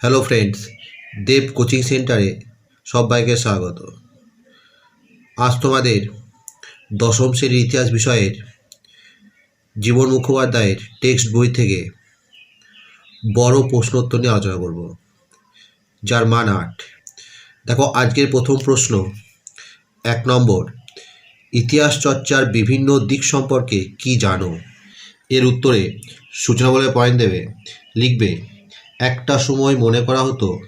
Hello friends, দেব coaching সেন্টারে সবাইকে স্বাগত। আজ তোমাদের দশম শ্রেণির ইতিহাস বিষয়ের জীবন মুখোপাধ্যায়ের টেক্সট বই থেকে বড় প্রশ্নোত্তর নিয়ে আলোচনা করব, যার মান আট। দেখো, আজকের প্রথম প্রশ্ন, এক নম্বর, ইতিহাস চর্চার বিভিন্ন দিক সম্পর্কে কি জানো? এর উত্তরে সূচনা বলে পয়েন্ট দেবে, লিখবে একটা সময় মনে করা হতো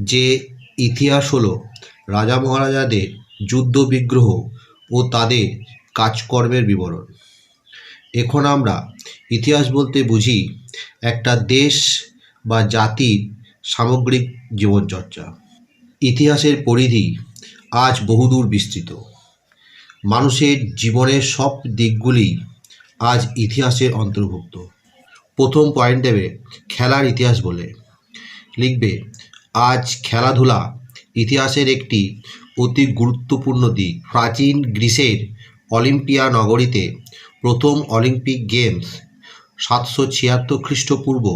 যে ইতিহাস হলো রাজা মহারাজাদের যুদ্ধ বিগ্রহ ও তাদের কাজকর্মের বিবরণ। এখন আমরা ইতিহাস বলতে বুঝি একটা দেশ বা জাতির সামগ্রিক জীবনচর্চা। ইতিহাসের পরিধি আজ বহুদূর বিস্তৃত। মানুষের জীবনের সব দিকগুলি আজ ইতিহাসের অন্তর্ভুক্ত। প্রথম পয়েন্ট দেবে খেলার ইতিহাস বলে। লিখবে, আজ খেলাধুলা ইতিহাসের একটি অতি গুরুত্বপূর্ণ দিক। প্রাচীন গ্রিসের অলিম্পিয়া নগরীতে প্রথম অলিম্পিক গেমস সাতশো ছিয়াত্তর খ্রিস্টপূর্ব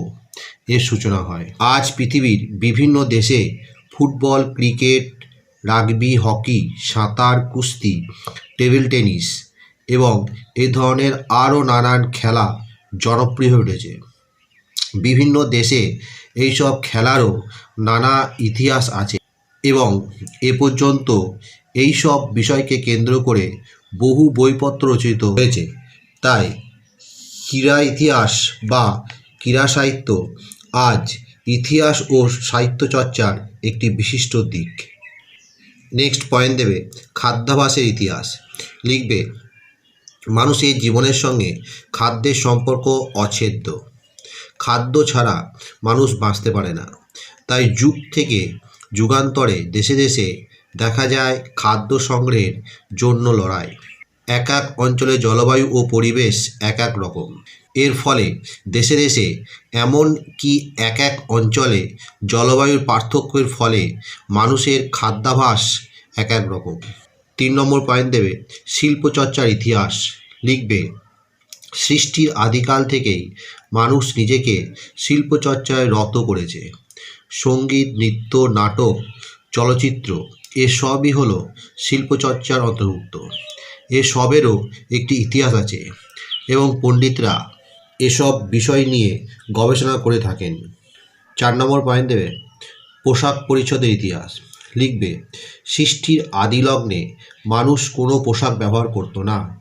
এর সূচনা হয়। আজ পৃথিবীর বিভিন্ন দেশে ফুটবল, ক্রিকেট, রাগবি, হকি, সাঁতার, কুস্তি, টেবিল টেনিস এবং এ ধরনের আরও নানান খেলা জনপ্রিয় হয়ে উঠেছে। বিভিন্ন দেশে এইসব খেলারও নানা ইতিহাস আছে এবং এ পর্যন্ত এই সব বিষয়কে কেন্দ্র করে বহু বইপত্র রচিত হয়েছে। তাই ক্রীড়া ইতিহাস বা ক্রীড়া সাহিত্য আজ ইতিহাস ও সাহিত্য চর্চার একটি বিশিষ্ট দিক। নেক্সট পয়েন্ট দেবে খাদ্যাভাসের ইতিহাস। লিখবে মানুষের জীবনের সঙ্গে খাদ্যের সম্পর্ক অছেদ্য। খাদ্য ছাড়া মানুষ বাঁচতে পারে না। তাই যুগ থেকে যুগান্তরে দেশে দেশে দেখা যায় খাদ্য সংগ্রহের জন্য লড়াই। এক এক অঞ্চলে জলবায়ু ও পরিবেশ এক এক রকম। এর ফলে দেশে দেশে এমন কি এক এক অঞ্চলে জলবায়ুর পার্থক্যের ফলে মানুষের খাদ্যাভাস এক এক রকম। তিন নম্বর পয়েন্ট দেবে, শিল্পচর্চার ইতিহাস। লিখবে, সৃষ্টির আদিকাল থেকেই মানুষ নিজেকে শিল্পচর্চায় রত করেছে। সংগীত, নৃত্য, নাটক, চলচ্চিত্র এসবই হলো শিল্পচর্চার অন্তর্ভুক্ত। এসবেরও একটি ইতিহাস আছে এবং পণ্ডিতরা এসব বিষয় নিয়ে গবেষণা করে থাকেন। চার নম্বর পয়েন্ট দেবে, পোশাক পরিচ্ছদের ইতিহাস। লিখবে, সৃষ্টির আদি লগ্নে মানুষ কোনো পোশাক ব্যবহার করতো না।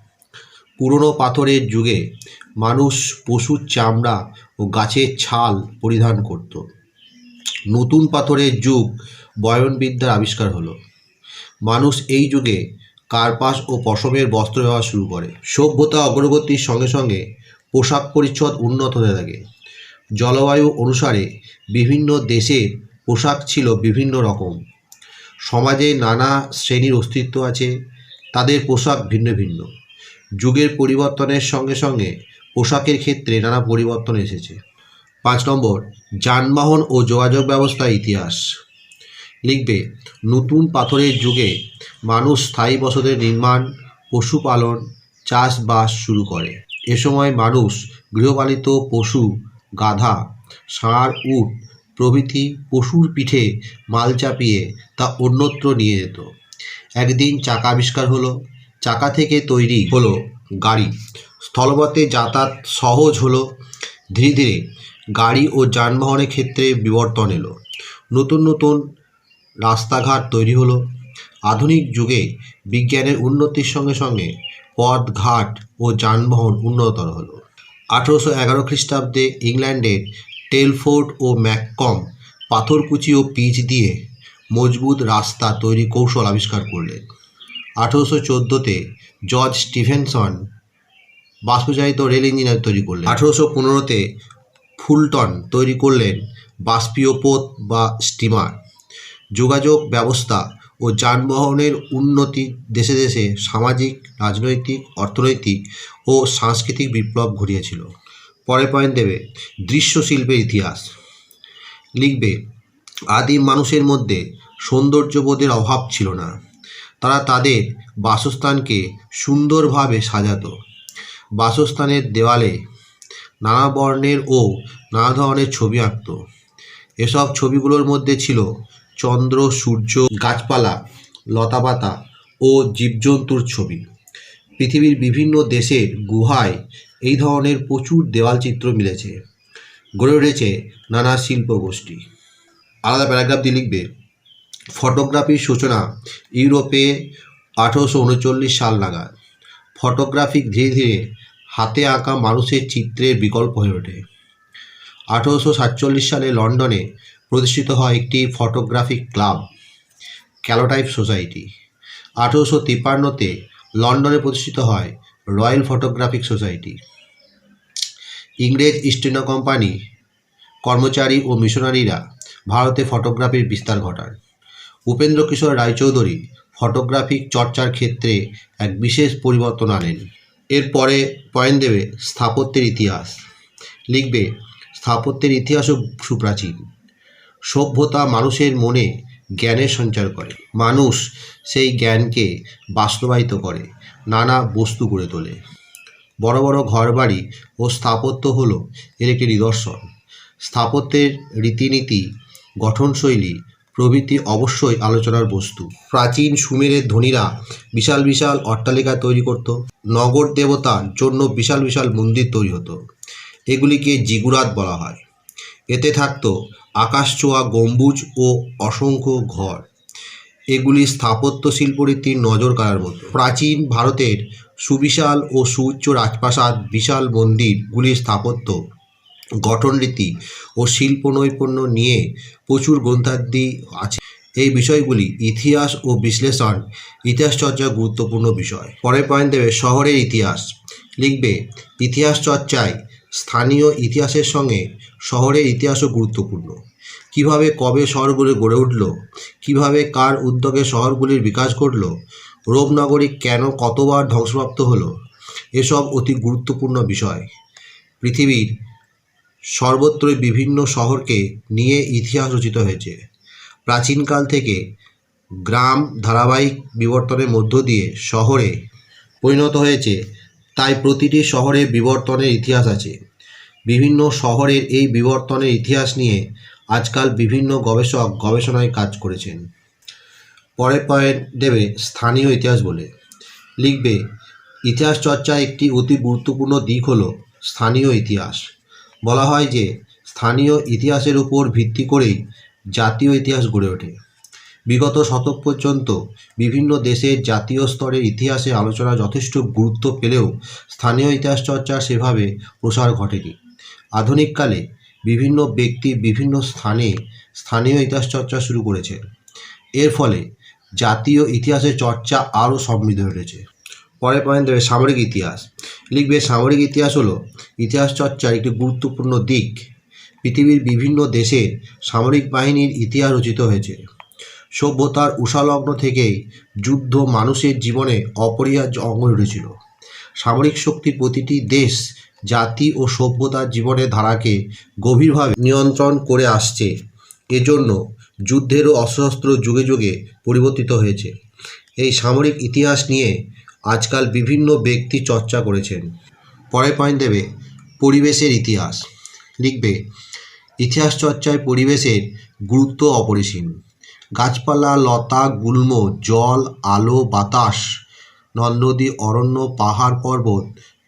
পুরনো পাথরের যুগে মানুষ পশুর চামড়া ও গাছের ছাল পরিধান করত। নতুন পাথরের যুগ বয়নবিদ্যার আবিষ্কার হলো। মানুষ এই যুগে কার্পাস ও পশমের বস্ত্র ব্যবহার শুরু করে। সভ্যতা অগ্রগতির সঙ্গে সঙ্গে পোশাক পরিচ্ছদ উন্নত হতে থাকে। জলবায়ু অনুসারে বিভিন্ন দেশে পোশাক ছিল বিভিন্ন রকম। সমাজে নানা শ্রেণির অস্তিত্ব আছে, তাদের পোশাক ভিন্ন ভিন্ন। যুগের পরিবর্তনের সঙ্গে সঙ্গে পোশাকের ক্ষেত্রে নানা পরিবর্তন এসেছে। পাঁচ নম্বর, যানবাহন ও যোগাযোগ ব্যবস্থা ইতিহাস। লিখবে, নতুন পাথরের যুগে মানুষ স্থায়ী বসতির নির্মাণ, পশুপালন, চাষবাস শুরু করে। এ সময় মানুষ গৃহপালিত পশু, গাধা, ষাঁড়, উট প্রভৃতি পশুর পিঠে মাল চাপিয়ে তা অন্যত্র নিয়ে যেত। একদিন চাকা আবিষ্কার হলো, চাকা থেকে তৈরি হলো গাড়ি। স্থলপথে যাতায়াত সহজ হলো, ধীরে ধীরে গাড়ি ও যানবাহনের ক্ষেত্রে বিবর্তন এলো। নতুন নতুন রাস্তাঘাট তৈরি হলো। আধুনিক যুগে বিজ্ঞানের উন্নতির সঙ্গে সঙ্গে পথ ঘাট ও যানবাহন উন্নততর হলো। আঠেরোশো এগারো খ্রিস্টাব্দে ইংল্যান্ডের টেলফোর্ড ও ম্যাককম পাথরকুচি ও পিচ দিয়ে মজবুত রাস্তা তৈরি কৌশল আবিষ্কার করলেন। আঠেরোশো চোদ্দোতে জর্জ স্টিভেনসন বাষ্পচালিত রেল ইঞ্জিনিয়ার তৈরি করলেন। আঠেরোশো পনেরোতে ফুলটন তৈরি করলেন বাষ্পীয় পথ বা স্টিমার। যোগাযোগ ব্যবস্থা ও যানবাহনের উন্নতি দেশে দেশে সামাজিক, রাজনৈতিক, অর্থনৈতিক ও সাংস্কৃতিক বিপ্লব ঘটিয়েছিল। পরে পয়েন্ট দেবে দৃশ্য শিল্পের ইতিহাস। লিখবে আদিম মানুষের মধ্যে সৌন্দর্যবোধের অভাব ছিল না। তারা তাদের বাসস্থানকে সুন্দরভাবে সাজাত। বাসস্থানের দেওয়ালে নানা বর্ণের ও নানা ধরনের ছবি আঁকতো। এসব ছবিগুলোর মধ্যে ছিল চন্দ্র, সূর্য, গাছপালা, লতাপাতা ও জীবজন্তুর ছবি। পৃথিবীর বিভিন্ন দেশের গুহায় এই ধরনের প্রচুর দেওয়ালচিত্র মিলেছে। গড়ে উঠেছে নানা শিল্প গোষ্ঠী আলাদা প্যারাগ্রাফ দিয়ে লিখবে, ফটোগ্রাফির সূচনা ইউরোপে আঠেরোশো উনচল্লিশ সাল নাগাদ। ফটোগ্রাফিক ধীরে ধীরে হাতে আঁকা মানুষের চিত্রের বিকল্প হয়ে ওঠে। আঠেরোশো সাতচল্লিশ সালে লন্ডনে প্রতিষ্ঠিত হয় একটি ফটোগ্রাফিক ক্লাব, ক্যালোটাইপ সোসাইটি। আঠেরোশো তিপ্পান্নতে লন্ডনে প্রতিষ্ঠিত হয় রয়্যাল ফটোগ্রাফিক সোসাইটি ইংরেজ ইস্ট ইন্ডিয়া কোম্পানি, কর্মচারী ও মিশনারিরা ভারতে ফটোগ্রাফির বিস্তার ঘটান। উপেন্দ্র কিশোর রায়চৌধুরী ফটোগ্রাফিক চর্চার ক্ষেত্রে এক বিশেষ পরিবর্তন আনেন। এরপরে পয়েন্ট দেবে স্থাপত্যের ইতিহাস। লিখবে, স্থাপত্যের ইতিহাসও সুপ্রাচীন। সভ্যতা মানুষের মনে জ্ঞানের সঞ্চার করে। মানুষ সেই জ্ঞানকে বাস্তবায়িত করে। নানা বস্তু গড়ে তোলে। বড় বড় ঘরবাড়ি ও স্থাপত্য হলো এর একটি নিদর্শন। স্থাপত্যের রীতিনীতি, গঠনশৈলী, প্রভৃতি অবশ্যই আলোচনার বস্তু। প্রাচীন সুমেরের ধনীরা বিশাল বিশাল অট্টালিকা তৈরি করত। নগর দেবতার জন্য বিশাল বিশাল মন্দির তৈরি হতো। এগুলিকে জিগুরাত বলা হয়। এতে থাকতো আকাশছোঁয়া গম্বুজ ও অসংখ্য ঘর। এগুলি স্থাপত্য শিল্পরীতির নজর কাড়ার মতো। প্রাচীন ভারতের সুবিশাল ও সুউচ্চ রাজপ্রাসাদ বিশাল মন্দিরগুলির স্থাপত্য, গঠনরীতি ও শিল্প নৈপুণ্য নিয়ে প্রচুর গ্রন্থাদি আছে। এই বিষয়গুলি ইতিহাস ও বিশ্লেষণ ইতিহাস চর্চার গুরুত্বপূর্ণ বিষয়। পরের পয়েন্ট দেবে শহরের ইতিহাস। লিখবে ইতিহাস চর্চায় স্থানীয় ইতিহাসের সঙ্গে শহরের ইতিহাসও গুরুত্বপূর্ণ। কীভাবে কবে শহরগুলি গড়ে উঠল? কীভাবে কার উদ্যোগে শহরগুলির বিকাশ ঘটল? রোমনগরী কেন কতবার ধ্বংসপ্রাপ্ত হলো? এসব অতি গুরুত্বপূর্ণ বিষয়। পৃথিবীর সর্বত্রই বিভিন্ন শহরকে নিয়ে ইতিহাস রচিত হয়েছে। প্রাচীনকাল থেকে গ্রাম ধারাবাহিক বিবর্তনের মধ্য দিয়ে শহরে পরিণত হয়েছে, তাই প্রতিটি শহরে বিবর্তনের ইতিহাস আছে। বিভিন্ন শহরের এই বিবর্তনের ইতিহাস নিয়ে আজকাল বিভিন্ন গবেষক গবেষণায় কাজ করেছেন। পরের পয়েন্ট দেবে স্থানীয় ইতিহাস বলে। লিখবে, ইতিহাস চর্চার একটি অতি গুরুত্বপূর্ণ দিক হলো স্থানীয় ইতিহাস। বলা হয় যে, স্থানীয় ইতিহাসের উপর ভিত্তি করেই জাতীয় ইতিহাস গড়ে ওঠে। বিগত শতক পর্যন্ত বিভিন্ন দেশের জাতীয় স্তরের ইতিহাসে আলোচনা যথেষ্ট গুরুত্ব পেলেও স্থানীয় ইতিহাস চর্চার সেভাবে প্রসার ঘটেনি। আধুনিককালে বিভিন্ন ব্যক্তি বিভিন্ন স্থানে স্থানীয় ইতিহাস চর্চা শুরু করেছেন এর ফলে জাতীয় ইতিহাসের চর্চা আরও সমৃদ্ধ হয়ে উঠেছে। পরের পয়েন্ট দেবে সামরিক ইতিহাস। লিখবে, সামরিক ইতিহাস হলো ইতিহাস চর্চার একটি গুরুত্বপূর্ণ দিক। পৃথিবীর বিভিন্ন দেশে সামরিক বাহিনীর ইতিহাস রচিত হয়েছে। সভ্যতার উষালগ্ন থেকেই যুদ্ধ মানুষের জীবনে অপরিহার্য অঙ্গ হয়ে উঠেছিল সামরিক শক্তির প্রতিটি দেশ জাতি ও সভ্যতার জীবনের ধারাকে গভীরভাবে নিয়ন্ত্রণ করে আসছে। এজন্য যুদ্ধেরও অস্ত্র যুগে যুগে পরিবর্তিত হয়েছে। এই সামরিক ইতিহাস নিয়ে আজকাল বিভিন্ন ব্যক্তি চর্চা করেছেন। পরের পয়েন্ট দেবে পরিবেশের ইতিহাস। লিখবে, ইতিহাস চর্চায় পরিবেশের গুরুত্ব অপরিসীম। গাছপালা, লতা, গুল্ম, জল, আলো, বাতাস, নদ, নদী, অরণ্য, পাহাড়, পর্বত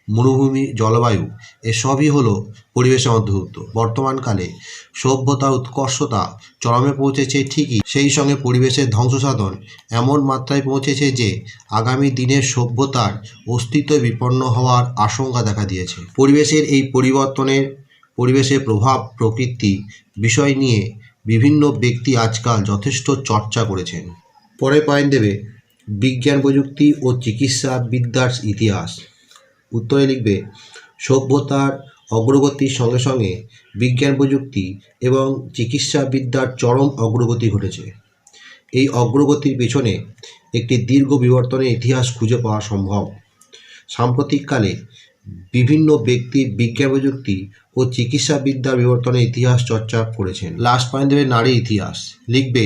মরুভূমি, জলবায়ু, এসবই হলো পরিবেশের অন্তর্ভুক্ত। বর্তমানকালে সভ্যতার উৎকর্ষতা চরমে পৌঁছেছে ঠিকই। সেই সঙ্গে পরিবেশের ধ্বংসসাধন এমন মাত্রায় পৌঁছেছে যে আগামী দিনের সভ্যতার অস্তিত্ব বিপন্ন হওয়ার আশঙ্কা দেখা দিয়েছে। পরিবেশের এই পরিবর্তনের, পরিবেশের প্রভাব প্রকৃতি বিষয় নিয়ে বিভিন্ন ব্যক্তি আজকাল যথেষ্ট চর্চা করেছেন। পরে পয়েন্ট দেবে, বিজ্ঞান, প্রযুক্তি ও চিকিৎসা বিদ্যার ইতিহাস। উত্তরে লিখবে, সভ্যতার অগ্রগতির সঙ্গে সঙ্গে বিজ্ঞান প্রযুক্তি এবং চিকিৎসা বিদ্যার চরম অগ্রগতি ঘটেছে। এই অগ্রগতির পেছনে একটি দীর্ঘ বিবর্তনের ইতিহাস খুঁজে পাওয়া সম্ভব। সাম্প্রতিককালে বিভিন্ন ব্যক্তি বিজ্ঞান প্রযুক্তি ও চিকিৎসা বিদ্যার বিবর্তনের ইতিহাস চর্চা করেছেন। লাস্ট পয়েন্ট দেবে নারী ইতিহাস। লিখবে,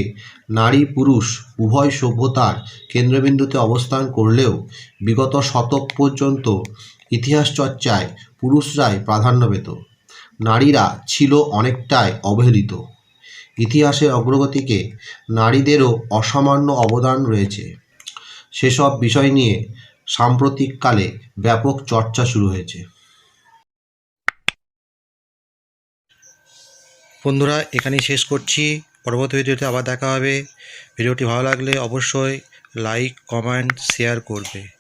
নারী পুরুষ উভয় সভ্যতার কেন্দ্রবিন্দুতে অবস্থান করলেও বিগত শতক পর্যন্ত ইতিহাস চর্চায় পুরুষরাই প্রাধান্য পেত। নারীরা ছিল অনেকটাই অবহেলিত। ইতিহাসের অগ্রগতিকে নারীদেরও অসামান্য অবদান রয়েছে। সেসব বিষয় নিয়ে সাম্প্রতিককালে ব্যাপক চর্চা শুরু হয়েছে। বন্ধুরা, এখানেই শেষ করছি। পরবর্তী ভিডিওতে আবার দেখা হবে। ভিডিওটি ভালো লাগলে অবশ্যই লাইক, কমেন্ট, শেয়ার করবে।